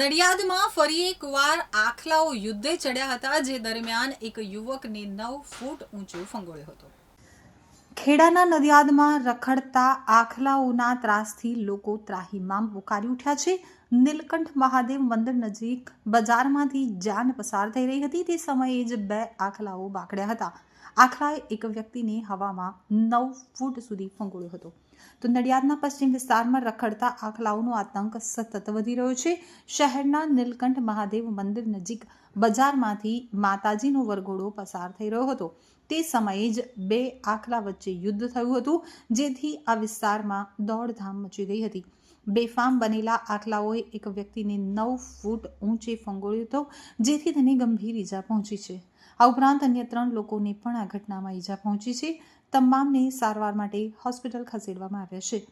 નડિયાદમાં ફરી એકવાર આખલાઓ યુદ્ધે ચડ્યા હતા, જે દરમિયાન એક યુવકને નવ ફૂટ ઊંચો ફંગોળ્યો હતો. ખેડાના નડિયાદમાં રખડતા આખલાઓના ત્રાસથી લોકો ત્રાહિમામ પુકારી ઉઠ્યા છે. નીલકંઠ મહાદેવ મંદિર નજીક બજારમાંથી જાન પસાર થઈ રહી હતી. તે સમયે જ બે આખલાઓ બાકડ્યા હતા. આખલાએ એક વ્યક્તિને હવામાં નવ ફૂટ સુધી ફંગોળ્યો હતો. તો નડિયાદના પશ્ચિમ વિસ્તારમાં રખડતા આખલાઓનો આતંક સતત વધી રહ્યો છે. શહેરના નીલકંઠ મહાદેવ મંદિર નજીક બજારમાંથી માતાજીનો વરઘોડો પસાર થઈ રહ્યો હતો. તે સમયે જ બે આખલા વચ્ચે યુદ્ધ થયું હતું, જેથી આ વિસ્તારમાં દોડધામ મચી ગઈ હતી. બેફામ બનેલા આખલાઓએ એક વ્યક્તિને નવ ફૂટ ઊંચે ફંગોળ્યો હતો, જેથી તેને ગંભીર ઈજા પહોંચી છે. આ ઉપરાંત અન્ય ત્રણ લોકોને પણ આ ઘટનામાં ઈજા પહોંચી છે. તમામને સારવાર માટે હોસ્પિટલ ખસેડવામાં આવ્યા છે.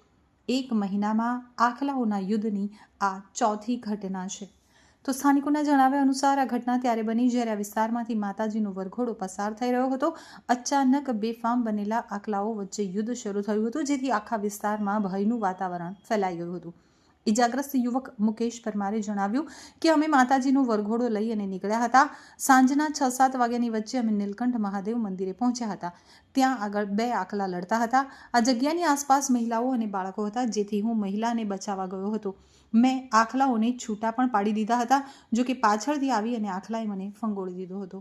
એક મહિનામાં આખલાઓના યુદ્ધની આ ચોથી ઘટના છે. તો સ્થાનિકોના જણાવ્યા અનુસાર આ ઘટના ત્યારે બની જ્યારે આ વિસ્તારમાંથી માતાજીનો વરઘોડો પસાર થઈ રહ્યો હતો. અચાનક બેફામ બનેલા આકલાઓ વચ્ચે યુદ્ધ શરૂ થયું હતું, જેથી આખા વિસ્તારમાં ભયનું વાતાવરણ ફેલાઈ ગયું હતું. ઇજાગ્રસ્ત યુવક મુકેશ પરમારે જણાવ્યું કે અમે માતાજીનો વરઘોડો લઈ અને નીકળ્યા હતા. સાંજના છ સાત વાગ્યાની વચ્ચે અમે નીલકંઠ મહાદેવ મંદિરે પહોંચ્યા હતા. ત્યાં આગળ બે આકલા લડતા હતા. આ જગ્યાની આસપાસ મહિલાઓ અને બાળકો હતા, જેથી હું મહિલાને બચાવવા ગયો હતો. મેં આખલાઓને છૂટા પણ પાડી દીધા હતા જો કે પાછળથી આવી અને આખલાએ મને ફંગોળી દીધો હતો.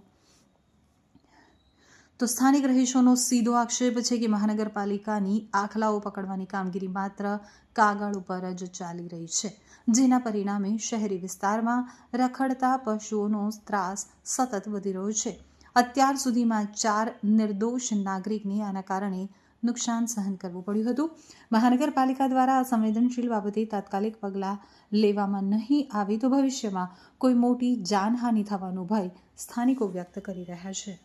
તો સ્થાનિક રહીશોનો સીધો આક્ષેપ છે કે મહાનગરપાલિકાની આખલાઓ પકડવાની કામગીરી માત્ર કાગળ ઉપર જ ચાલી રહી છે, જેના પરિણામે શહેરી વિસ્તારમાં રખડતા પશુઓનો ત્રાસ સતત વધી રહ્યો છે. અત્યાર સુધીમાં ચાર નિર્દોષ નાગરિકને આના કારણે નુકસાન સહન કરવું પડ્યું હતું. મહાનગરપાલિકા દ્વારા આ સંવેદનશીલ બાબતે તાત્કાલિક પગલાં લેવામાં નહીં આવે તો ભવિષ્યમાં કોઈ મોટી જાનહાનિ થવાનો ભય સ્થાનિકો વ્યક્ત કરી રહ્યા છે.